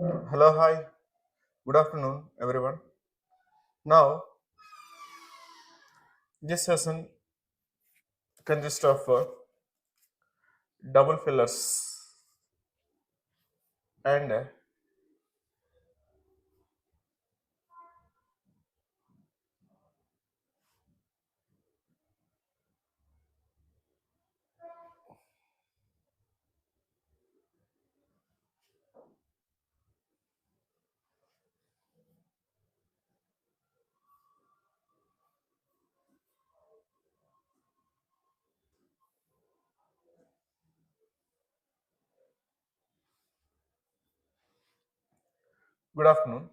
Hello, hi. Good afternoon, everyone. Now, this session consists of uh, double fillers and uh, good afternoon.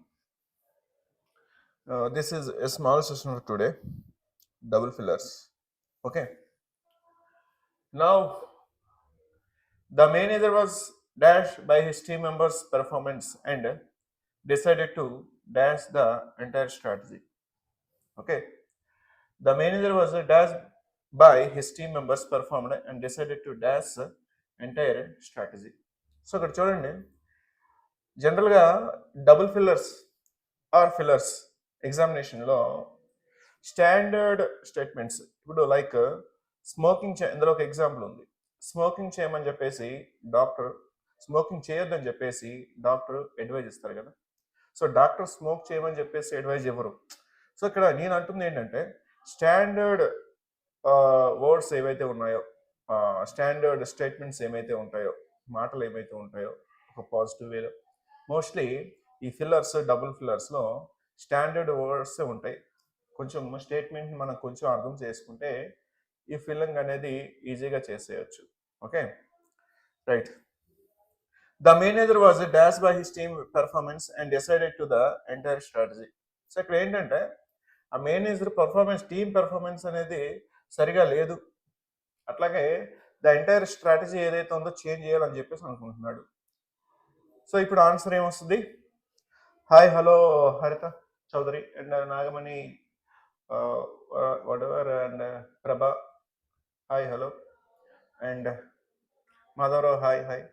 Uh, this is a small session for today. Double fillers. Okay. Now, the manager was dashed by his team members' performance and decided to dash the entire strategy. Okay. The manager was dashed by his team members' performance and decided to dash the entire strategy. So ఇక్కడ చూడండి జనరల్గా double fillers or fillers ఎగ్జామినేషన్లో standard statements. ఇప్పుడు like smoking చే ఇందులో ఒక example ఉంది. Smoking చేయమని చెప్పేసి డాక్టర్ స్మోకింగ్ చేయొద్దని చెప్పేసి డాక్టర్ అడ్వైజ్ ఇస్తారు కదా. సో డాక్టర్ స్మోక్ చేయమని చెప్పేసి అడ్వైజ్ ఇవ్వరు. సో ఇక్కడ నేను అంటుంది ఏంటంటే స్టాండర్డ్ వర్డ్స్ ఏవైతే ఉన్నాయో స్టాండర్డ్ స్టేట్మెంట్స్ ఏమైతే ఉంటాయో మాటలు ఏమైతే ఉంటాయో ఒక పాజిటివ్ వేలో మోస్ట్లీ ఈ ఫిల్లర్స్ డబుల్ ఫిల్లర్స్లో స్టాండర్డ్ వర్డ్స్ ఉంటాయి. కొంచెం స్టేట్మెంట్ మనం కొంచెం అర్థం చేసుకుంటే ఈ ఫిల్లింగ్ అనేది ఈజీగా చేసేయచ్చు. Okay right the manager was dash by his team performance and decided to the entire strategy so ఇక్కడ ఏంటంటే ఆ మేనేజర్ పెర్ఫార్మెన్స్ టీమ్ పెర్ఫార్మెన్స్ అనేది సరిగా లేదు. అట్లాగే ద ఎంటైర్ స్ట్రాటజీ ఏదైతే ఉందో చేంజ్ చేయాలని చెప్పేసి అనుకుంటున్నాడు. సో ఇప్పుడు ఆన్సర్ ఏమొస్తుంది? Hi hello Haritha Chowdary and Nagamani వడవర్ and Prabha. Hi hello and Madhavarao hi hi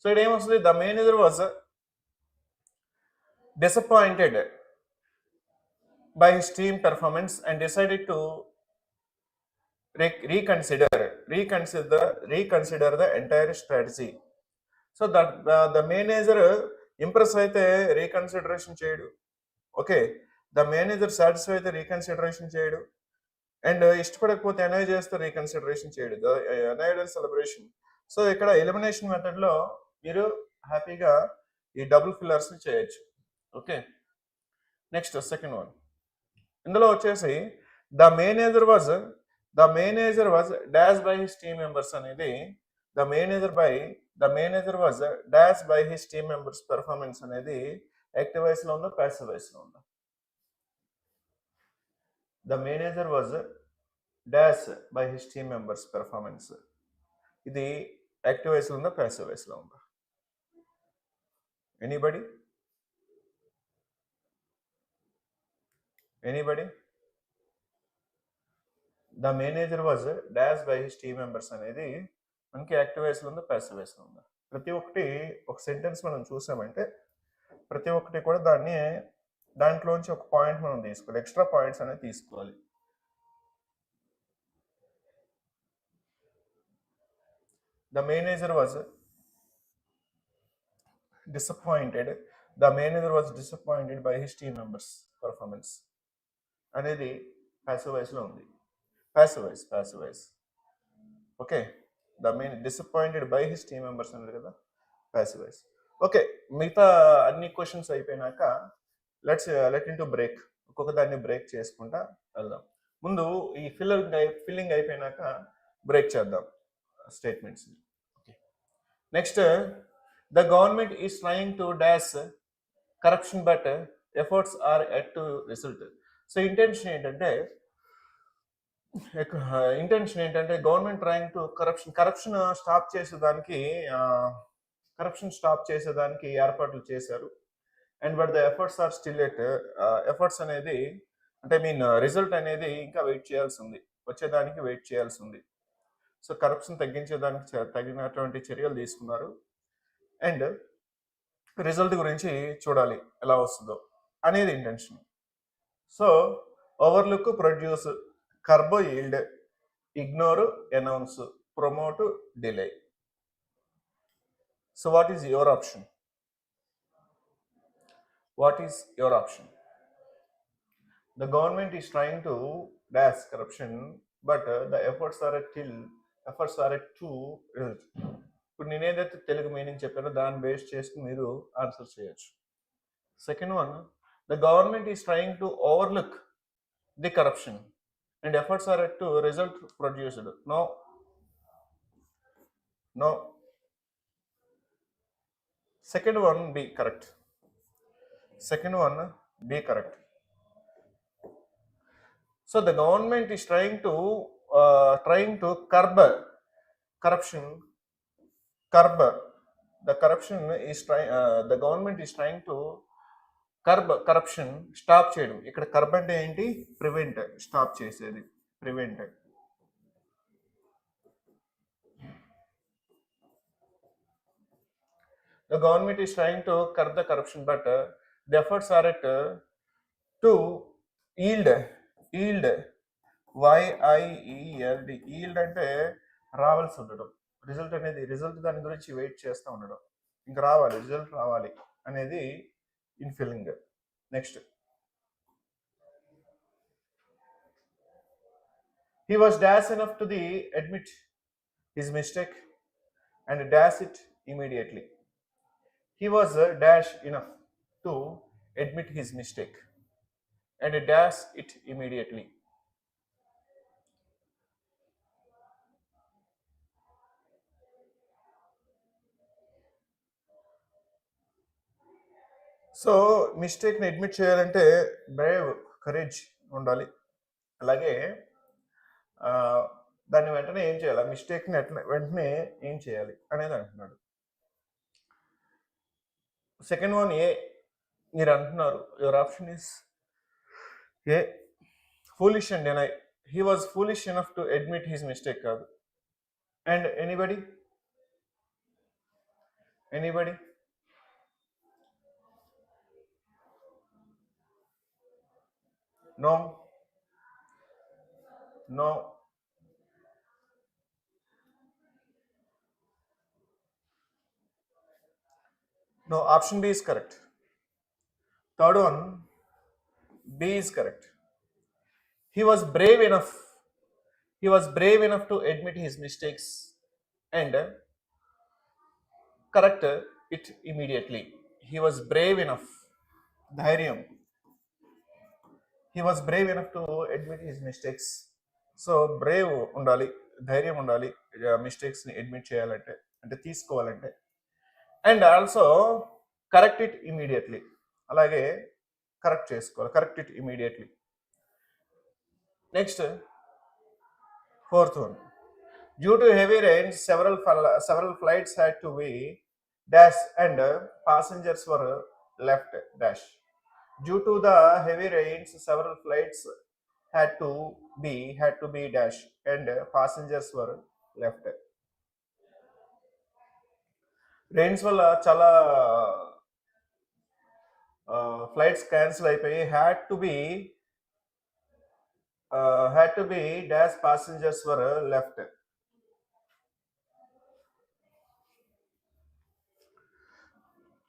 so ఇక్కడ ఏమొస్తుంది? The manager was disappointed by his team performance and decided to reconsider reconsider reconsider the entire strategy so that the manager impress అయితే reconsideration చేయడు. Okay the manager satisfy అయితే reconsideration చేయడు. And ఇష్టపడకపోతే ఎనై చేస్తే reconsideration చేయడు. ద ఎనైడల్ celebration. So ఇక్కడ ఎలిమినేషన్ మెథడ్లో మీరు హ్యాపీగా ఈ డబుల్ ఫిల్లర్స్ చేయొచ్చు. Okay next second one. ఇందులో వచ్చేసి the manager was the manager was dash by his team members అనేది the manager by the manager was dash by his team members performance అనేది యాక్టివ్ వాయిస్ ఉందా passive వాయిస్లో ఉందా. The manager was dash by his team members performance ఇది active voice ఉందా passive వాయిస్లో ఉందా. Anybody anybody the manager was dash by his team members అనేది మనకి యాక్టివ్ వాయిస్లో ఉందా ప్యాసివ్ వాయిస్లో ఉందా? ప్రతి ఒక్కటి ఒక సెంటెన్స్ మనం చూసామంటే ప్రతి ఒక్కటి కూడా దాన్ని దాంట్లోంచి ఒక పాయింట్ మనం తీసుకోవాలి. ఎక్స్ట్రా పాయింట్స్ అనేది తీసుకోవాలి. The manager was disappointed the manager was disappointed by his team members performance అనేది ప్యాసివ్ వాయిస్లో ఉంది. Passive voice passive okay the main disappointed by his team members అన్నారు కదా ప్యాసివ్ వాయిస్ ఓకే మిగతా అన్ని క్వశ్చన్స్ అయిపోయినాక let's let in to break ఒక్కొక్క దాన్ని బ్రేక్ చేసుకుంటా వెళ్దాం. ముందు ఈ ఫిల్లింగ్ ఫిల్లింగ్ అయిపోయినాక బ్రేక్ చేద్దాం statements okay next the government is trying to dash corruption but efforts are yet to result so intention ఏంటంటే ఇంటెన్షన్ uh, ఏంటంటే government trying to corruption corruption stop చేసేదానికి uh, కరప్షన్ స్టాప్ చేసేదానికి ఏర్పాట్లు చేశారు. And but the efforts are still yet efforts అనేది అంటే mean result uh, అనేది ఇంకా వెయిట్ చేయాల్సి ఉంది. వచ్చేదానికి వెయిట్ చేయాల్సి ఉంది. సో కరప్షన్ తగ్గించేదానికి తగినటువంటి చర్యలు తీసుకున్నారు. అండ్ రిజల్ట్ గురించి చూడాలి ఎలా వస్తుందో అనేది intention so overlook produce curb yield ignore announce promote delay so what is your option what is your option the government is trying to dash corruption but uh, the efforts are at till efforts are at to result ఇప్పుడు నేను ఏదైతే Telugu meaning చెప్పానో దాన్ని base చేసుకుని మీరు answer చేయొచ్చు. Second one the government is trying to overlook the corruption and efforts are to result produced. Now, now second one be correct. Second one be correct. So the government is trying to uh, trying to curb corruption, curb the corruption is trying. Uh, the government is trying to curb corruption stop చేయడం. ఇక్కడ curb అంటే ఏంటి? Prevent stop చేసేది. Prevent. The government is trying to curb the corruption but uh, are yet to yield yield to yield అంటే రావాల్సి ఉండడం. Result అనేది result దాని గురించి వెయిట్ చేస్తూ ఉండడం. ఇంకా రావాలి రిజల్ట్ రావాలి అనేది in filling that. Next. He was dash enough to the admit his mistake and dash it immediately. He was uh, dash enough to admit his mistake and dash it immediately. So మిస్టేక్ని admit చేయాలంటే brave courage ఉండాలి. అలాగే దాన్ని వెంటనే ఏం చేయాలి? ఆ మిస్టేక్ని ఎట్లా వెంటనే ఏం చేయాలి? అనేది అంటున్నాడు. సెకండ్ వన్ ఏ మీరు అంటున్నారు your option is a foolish and deny he was foolish enough to admit his mistake కాదు. And anybody anybody No. No. No, option B is correct. Third one, B is correct. He was brave enough. He was brave enough to admit his mistakes and correct it immediately. He was brave enough. Dhairyam. He was brave enough to admit his mistakes so brave ఉండాలి ధైర్యం ఉండాలి మిస్టేక్స్ని admit చేయాలంటే అంటే తీసుకోవాలంటే. And also correct it immediately అలాగే correct చేసుకోవాలి correct it immediately next fourth one due to heavy rains several several flights had to be dash and passengers were left dash due to the heavy rains several flights had to be had to be dash and passengers were left rains వల్ల చాలా flights cancel అయిపోయి had to be had to be dash passengers were left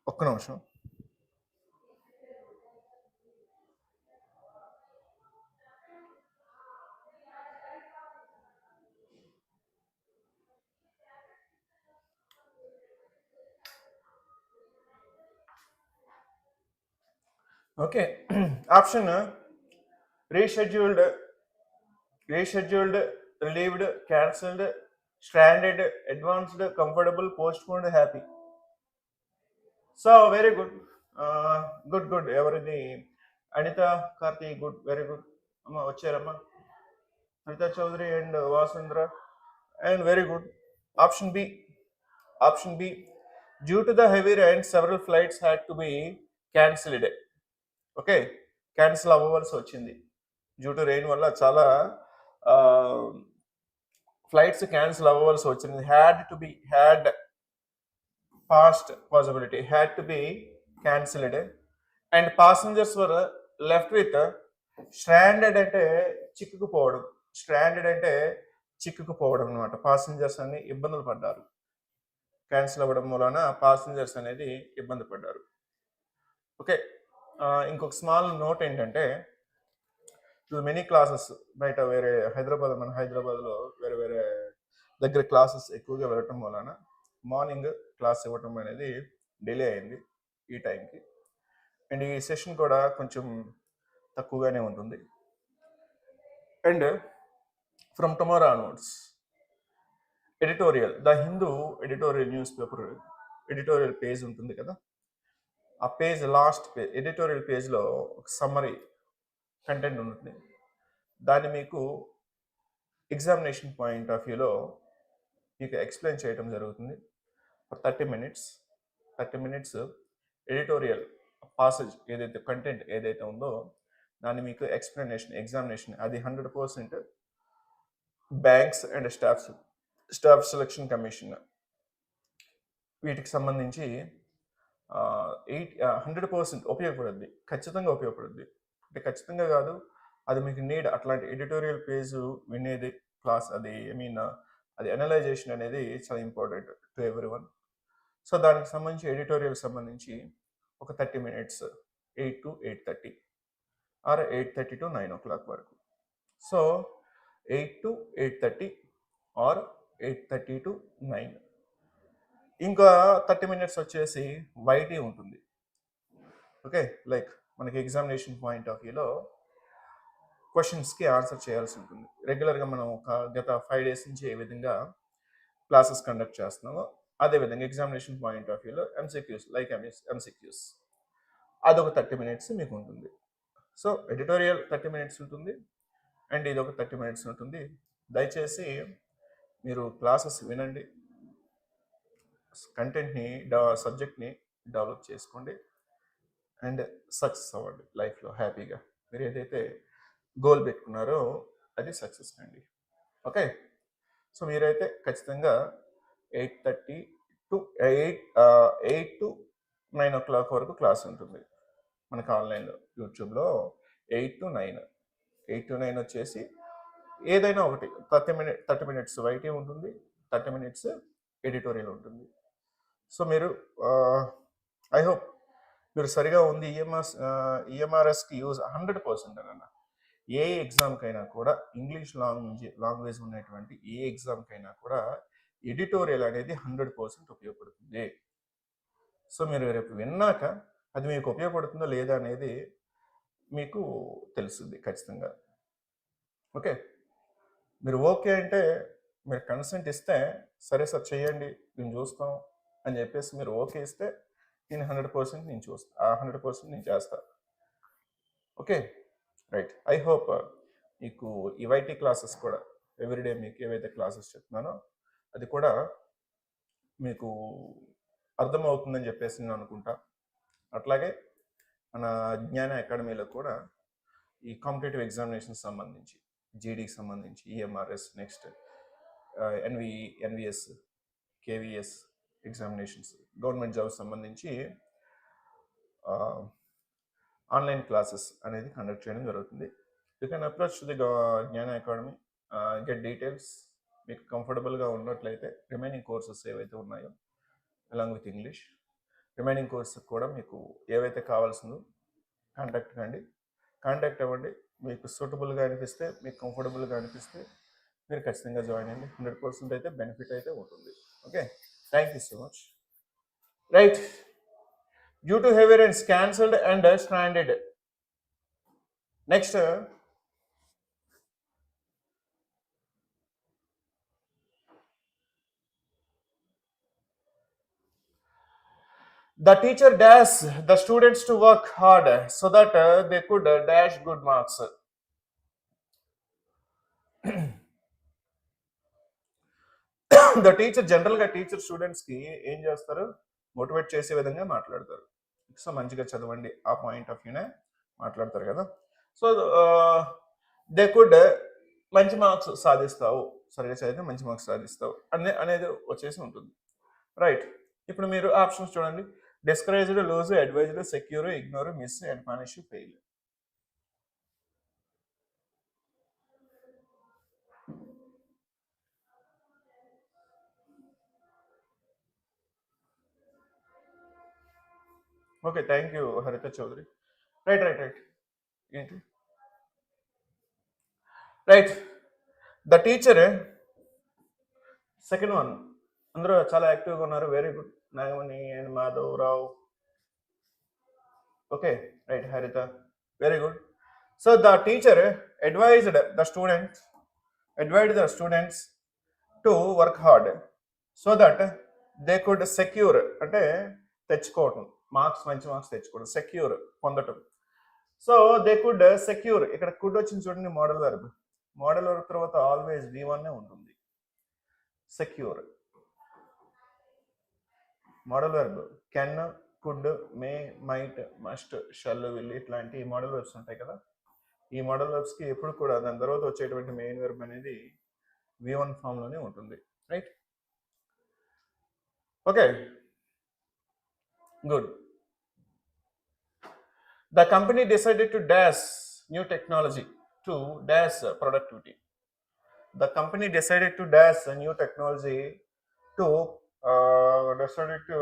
ఒక్క నిమిషం Okay, option A, rescheduled, rescheduled, relieved, cancelled, stranded, advanced, comfortable, postponed, happy. So very good, uh, good, good. Everything. Anita, Karthi, good, very good. Amma Vachirama, Prita Chaudhary and Vasundhra, Vasundra, and very good. Option B, option B. Due to the heavy rain, several flights had to be cancelled. Okay cancel అవ్వవలసి వచ్చింది. Due to rain వల్ల చాలా flights cancel అవ్వవలసి వచ్చింది. Had to be had past possibility had to be cancelled. And passengers were left with stranded అంటే చిక్కుకుపోవడం. Stranded అంటే చిక్కుకుపోవడం అనమాట passengers అన్ని ఇబ్బందులు పడ్డారు. క్యాన్సిల్ అవ్వడం మూలన పాసెంజర్స్ అనేది ఇబ్బంది పడ్డారు. ఓకే. ఇంకొక స్మాల్ నోట్ ఏంటంటే మెనీ క్లాసెస్ బయట వేరే హైదరాబాద్ మన హైదరాబాద్లో వేరే వేరే దగ్గర క్లాసెస్ ఎక్కువగా వెళ్ళటం వలన మార్నింగ్ క్లాస్ ఇవ్వటం అనేది డిలే అయింది ఈ టైంకి అండ్ ఈ సెషన్ కూడా కొంచెం తక్కువగానే ఉంటుంది. And from tomorrow onwards editorial the Hindu editorial newspaper editorial page ఉంటుంది కదా? ఆ పేజ్ లాస్ట్ పేజ్ ఎడిటోరియల్ పేజ్లో ఒక సమ్మరీ కంటెంట్ ఉంటుంది. దాన్ని మీకు ఎగ్జామినేషన్ పాయింట్ ఆఫ్ వ్యూలో మీకు ఎక్స్ప్లెయిన్ చేయడం జరుగుతుంది. Thirty minutes thirty minutes editorial passage ఏదైతే కంటెంట్ ఏదైతే ఉందో దాన్ని మీకు ఎక్స్ప్లెనేషన్ ఎగ్జామినేషన్ అది hundred percent banks and staffs staff selection commission వీటికి సంబంధించి ఎయిట్ హండ్రెడ్ పర్సెంట్ ఉపయోగపడుద్ది. ఖచ్చితంగా ఉపయోగపడుద్ది. అంటే ఖచ్చితంగా కాదు. అది మీకు నీడ్. అట్లాంటి ఎడిటోరియల్ పేజ్ వినేది క్లాస్ అది ఐ మీన్ అది అనలైజేషన్ అనేది చాలా important to everyone so దానికి సంబంధించి ఎడిటోరియల్ సంబంధించి ఒక thirty minutes eight to eight thirty or eight thirty to nine o'clock వరకు. So eight to eight thirty or eight thirty to nine ఇంకా thirty minutes వచ్చేసి YT ఉంటుంది. Okay? Like మనకి examination point of వ్యూలో క్వశ్చన్స్కి answer చేయాల్సి ఉంటుంది. రెగ్యులర్గా మనం ఒక గత ఫైవ్ డేస్ నుంచి ఏ విధంగా క్లాసెస్ కండక్ట్ చేస్తున్నామో అదేవిధంగా ఎగ్జామినేషన్ పాయింట్ ఆఫ్ వ్యూలో ఎంసీక్యూస్ లైక్ ఎంఎస్ ఎంసీక్యూస్. అదొక థర్టీ మినిట్స్ మీకు ఉంటుంది. సో ఎడిటోరియల్ థర్టీ మినిట్స్ ఉంటుంది. అండ్ ఇది ఒక థర్టీ మినిట్స్ ఉంటుంది. దయచేసి మీరు క్లాసెస్ వినండి. కంటెంట్ని సబ్జెక్ట్ని డెవలప్ చేసుకోండి. అండ్ సక్సెస్ అవ్వండి లైఫ్లో హ్యాపీగా. మీరు ఏదైతే గోల్ పెట్టుకున్నారో అది సక్సెస్ అండి. ఓకే? సో మీరైతే ఖచ్చితంగా eight thirty to eight eight to nine o'clock వరకు క్లాస్ ఉంటుంది. మనకు ఆన్లైన్లో యూట్యూబ్లో eight to nine. Eight to nine వచ్చేసి ఏదైనా ఒకటి thirty minute thirty minutes YT ఉంటుంది థర్టీ మినిట్స్ ఎడిటోరియల్ ఉంటుంది. సో మీరు ఐ హోప్ మీరు సరిగా ఉంది E ఈఎంఆర్ఎస్కి యూజ్ హండ్రెడ్ పర్సెంట్ అన్న. ఏ ఎగ్జామ్కైనా కూడా ఇంగ్లీష్ లాంగ్వేజ్ లాంగ్వేజ్ ఉన్నటువంటి ఏ ఎగ్జామ్కైనా కూడా ఎడిటోరియల్ అనేది హండ్రెడ్ పర్సెంట్ ఉపయోగపడుతుంది. సో మీరు రేపు విన్నాక అది మీకు ఉపయోగపడుతుందో లేదా అనేది మీకు తెలుస్తుంది ఖచ్చితంగా. ఓకే? మీరు ఓకే అంటే మీరు కన్సెంట్ ఇస్తే సరే సార్ చేయండి మేము చూస్తాం. అని చెప్పేసి మీరు ఓకే ఇస్తే నేను హండ్రెడ్ పర్సెంట్ నేను చూస్తా. హండ్రెడ్ పర్సెంట్ నేను చేస్తా. ఓకే? రైట్. ఐ హోప్ మీకు ఈవైటీ క్లాసెస్ కూడా ఎవ్రీడే మీకు ఏవైతే క్లాసెస్ చెప్తున్నానో అది కూడా మీకు అర్థమవుతుందని చెప్పేసి నేను అనుకుంటా. అట్లాగే మన జ్ఞాన అకాడమీలో కూడా ఈ కాంపిటేటివ్ ఎగ్జామినేషన్ సంబంధించి జీడీకి సంబంధించి EMRS next NV NVS KVS examinations. Government job సంబంధించి ఆన్లైన్ క్లాసెస్ అనేది కండక్ట్ చేయడం జరుగుతుంది. You can approach the Gnana academy get details. మీకు కంఫర్టబుల్గా ఉన్నట్లయితే రిమైనింగ్ కోర్సెస్ ఏవైతే ఉన్నాయో along with English remaining courses కూడా మీకు ఏవైతే కావాల్సిందో కాంటాక్ట్ కండి. కాంటాక్ట్ అవ్వండి. మీకు సూటబుల్గా అనిపిస్తే మీకు కంఫర్టబుల్గా అనిపిస్తే మీరు ఖచ్చితంగా జాయిన్ అయ్యండి. హండ్రెడ్ పర్సెంట్ అయితే బెనిఫిట్ అయితే ఉంటుంది. Okay? Thank you so much. Right. Due to heavy rains, cancelled and stranded. Next. Uh, the teacher dash the students to work hard so that uh, they could uh, dash good marks the teacher జనరల్గా teacher స్టూడెంట్స్కి ఏం చేస్తారు? Motivate చేసే విధంగా మాట్లాడతారు. So మంచిగా చదవండి. ఆ పాయింట్ ఆఫ్ వ్యూనే మాట్లాడతారు కదా. సో దే కుడ్ మంచి మార్క్స్ సాధిస్తావు. సరిగా చదివితే మంచి మార్క్స్ సాధిస్తావు. అనే అనేది వచ్చేసి ఉంటుంది. రైట్ ఇప్పుడు మీరు ఆప్షన్స్ చూడండి. Discouraged lose advised secure ignore miss and punish fail okay thank you Haritha Chaudhary right right right ఏంటి? Right the teacher second one అందరూ చాలా యాక్టివ్గా ఉన్నారు. Very good Nagamani and Madhav Rao okay right Haritha very good so the teacher advised the students అడ్వైడ్ the students to work hard so that they could secure అంటే తెచ్చుకోవటం. Marks మంచి marks తెచ్చుకోవడం secure పొందటం. So they could secure. ఇక్కడ could వచ్చింది చూడండి modal verb. Modal verb తర్వాత always V one ఉంటుంది. Secure. Modal verb. Can could may might must shall will ఇట్లాంటి మోడల్ వెర్బ్స్ ఉంటాయి కదా. ఈ మోడల్ వెర్బ్స్కి ఎప్పుడు కూడా దాని తర్వాత వచ్చేటువంటి మెయిన్ వెర్బ్ అనేది వి వన్ ఫామ్లోనే ఉంటుంది. Right? Okay. Good. The company decided to dash new technology to dash productivity the company decided to dash new new technology to uh, decided to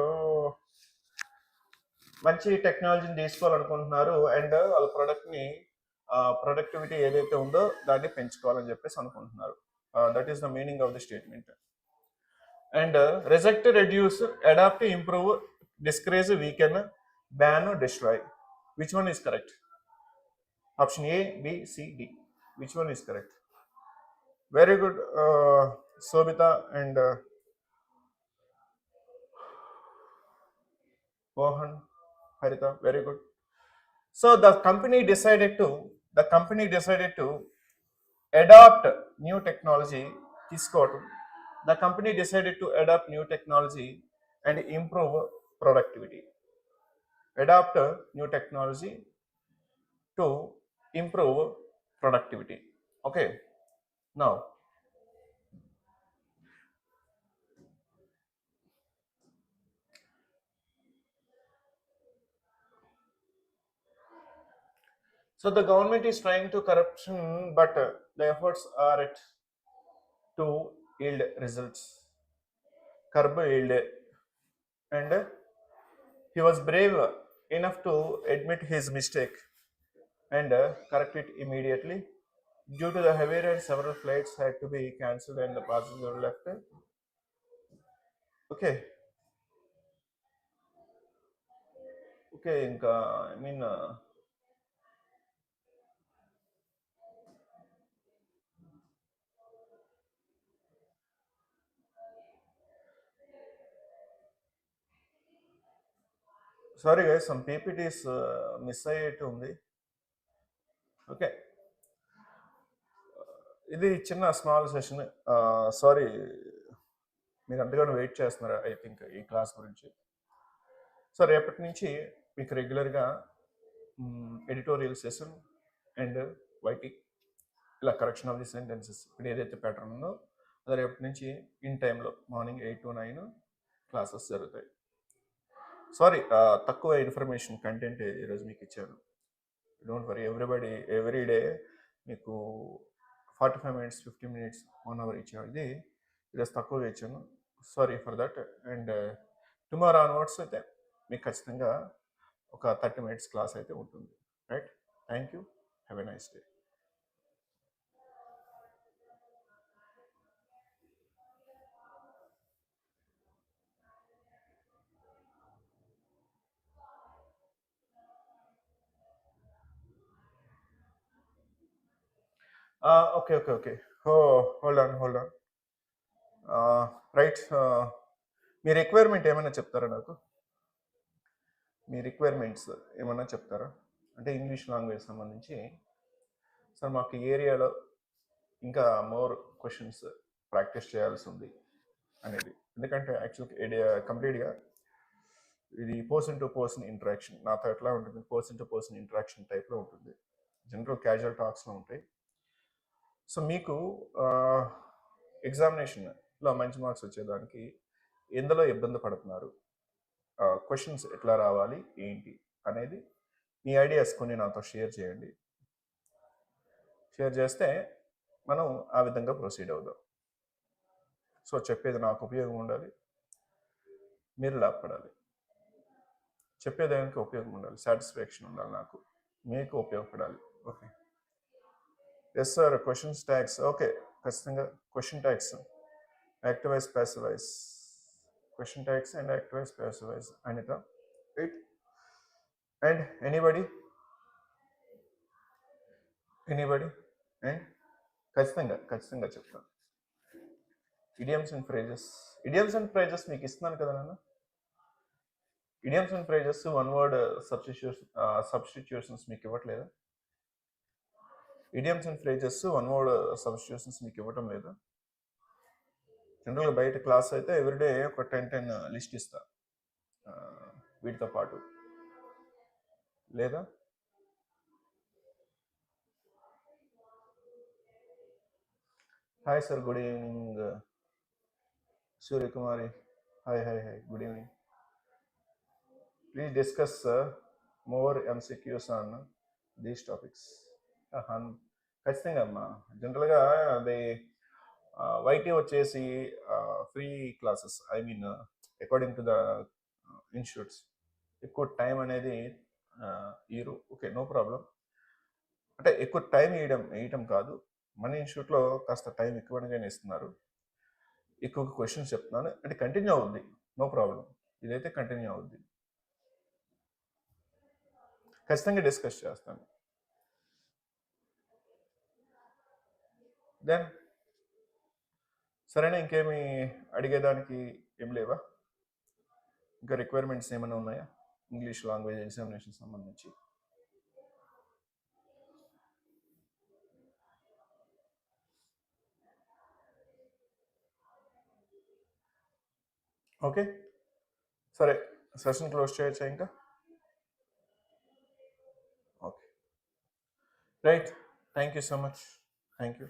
మంచి టెక్నాలజీని తీసుకోవాలనుకుంటున్నారు అండ్ వాళ్ళ ప్రోడక్ట్ని ప్రొడక్టివిటీ ఏదైతే ఉందో దాన్ని పెంచుకోవాలని చెప్పేసి అనుకుంటున్నారు. That is the meaning of the statement and reject reduce adopt improve discourage weaken ban destroy which one is correct option A B C D which one is correct very good uh, sobita and uh, mohan harita very good so the company decided to the company decided to adopt new technology తీసుకోవటం the company decided to adopt new technology and improve productivity adopt new technology to improve productivity okay now So the government is trying to corruption, but uh, the efforts are at to yield results. Curb yield, and uh, he was brave enough to admit his mistake and uh, correct it immediately. Due to the heavy rain, several flights had to be cancelled and the passenger left. Okay. Okay, ఇంకా I mean sorry guys some PPTs miss అయ్యేట్టు ఉంది. Okay uh, ఇది చిన్న small session sorry మీరు అంతగానో wait చేస్తున్నారు? I think ఈ class గురించి. So రేపటి నుంచి మీకు రెగ్యులర్గా ఎడిటోరియల్ సెషన్ అండ్ వైటీ ఇలా కరెక్షన్ ఆఫ్ ది సెంటెన్సెస్ ఇప్పుడు ఏదైతే ప్యాటర్న్ ఉందో అది రేపటి నుంచి ఇన్ టైంలో morning eight to nine classes జరుగుతాయి. సారీ తక్కువ ఇన్ఫర్మేషన్ కంటెంట్ ఈరోజు మీకు ఇచ్చాను. Don't worry everybody every day మీకు forty five minutes fifty minutes one hour ఇచ్చాను ఇది ఈరోజు తక్కువగా ఇచ్చాను. Sorry for that. And tomorrow onwards అయితే మీకు ఖచ్చితంగా ఒక థర్టీ మినిట్స్ క్లాస్ అయితే ఉంటుంది. Right? Thank you have a nice day. Okay okay okay oh hold on hold on right me requirement ఏమైనా చెప్తారా నాకు? మీ రిక్వైర్మెంట్స్ ఏమైనా చెప్తారా? అంటే ఇంగ్లీష్ లాంగ్వేజ్ సంబంధించి. సార్ మాకు ఈ ఏరియాలో ఇంకా మోర్ క్వశ్చన్స్ ప్రాక్టీస్ చేయాల్సి ఉంది అనేది. ఎందుకంటే యాక్చువల్ కంప్లీట్గా ఇది పర్సన్ టు పర్సన్ ఇంటరాక్షన్ నాతో ఎట్లా ఉంటుంది? పర్సన్ టు పర్సన్ ఇంటరాక్షన్ టైప్లో ఉంటుంది. జనరల్ క్యాజువల్ టాక్స్లో ఉంటాయి. సో మీకు ఎగ్జామినేషన్లో మంచి మార్క్స్ వచ్చేదానికి ఎందులో ఇబ్బంది పడుతున్నారు? క్వశ్చన్స్ ఎట్లా రావాలి? ఏంటి? అనేది మీ ఐడియాస్ కొన్ని నాతో షేర్ చేయండి. షేర్ చేస్తే మనం ఆ విధంగా ప్రొసీడ్ అవుదాం. సో చెప్పేది నాకు ఉపయోగం ఉండాలి. మీరు లాభపడాలి. చెప్పేదానికి ఉపయోగం ఉండాలి. సాటిస్ఫాక్షన్ ఉండాలి నాకు. మీకు ఉపయోగపడాలి. Okay yes sir questions tags okay ఖచ్చితంగా question tags active voice passive voice question tags and active voice passive voice Anitha. Right and anybody anybody and ఖచ్చితంగా ఖచ్చితంగా చెప్తాను idioms and phrases idioms and phrases మీకు ఇస్తున్నాను కదా నాన్న? Idioms and phrases one word substitution substitutions మీకు ఇవ్వట్లేదా? Idioms and phrases one word substitutions మీకు ఇవ్వటం లేదా. జనరల్గా బయట క్లాస్ అయితే ఎవ్రీడే ఒక టెన్ టెన్ లిస్ట్ ఇస్తా. వీటితో పాటు. లేదా? Hi sir good evening. Suryakumari. Hi hi hi good evening. Please discuss more MCQs on these topics. హన్ ఖచ్చితంగా అమ్మా. జనరల్గా అది వైటీ వచ్చేసి free classes. I mean according to the institutes. ఎక్కువ టైం అనేది ఇయరు ఓకే నో ప్రాబ్లం అంటే ఎక్కువ time ఇవ్వడం వేయటం కాదు. మన ఇన్స్టిట్యూట్లో కాస్త టైం ఎక్కువగానే ఇస్తున్నారు. ఎక్కువ క్వశ్చన్స్ చెప్తున్నాను అంటే కంటిన్యూ అవుద్ది. నో ప్రాబ్లం ఇదైతే కంటిన్యూ అవుద్ది. ఖచ్చితంగా డిస్కస్ చేస్తాను. దెన్ సరేనా ఇంకేమి అడిగేదానికి ఏం లేవా? ఇంకా రిక్వైర్మెంట్స్ ఏమైనా ఉన్నాయా? ఇంగ్లీష్ లాంగ్వేజ్ ఎగ్జామినేషన్ సంబంధించి. ఓకే. సరే సెషన్ క్లోజ్ చేయొచ్చా ఇంకా? Okay. Right thank you so much thank you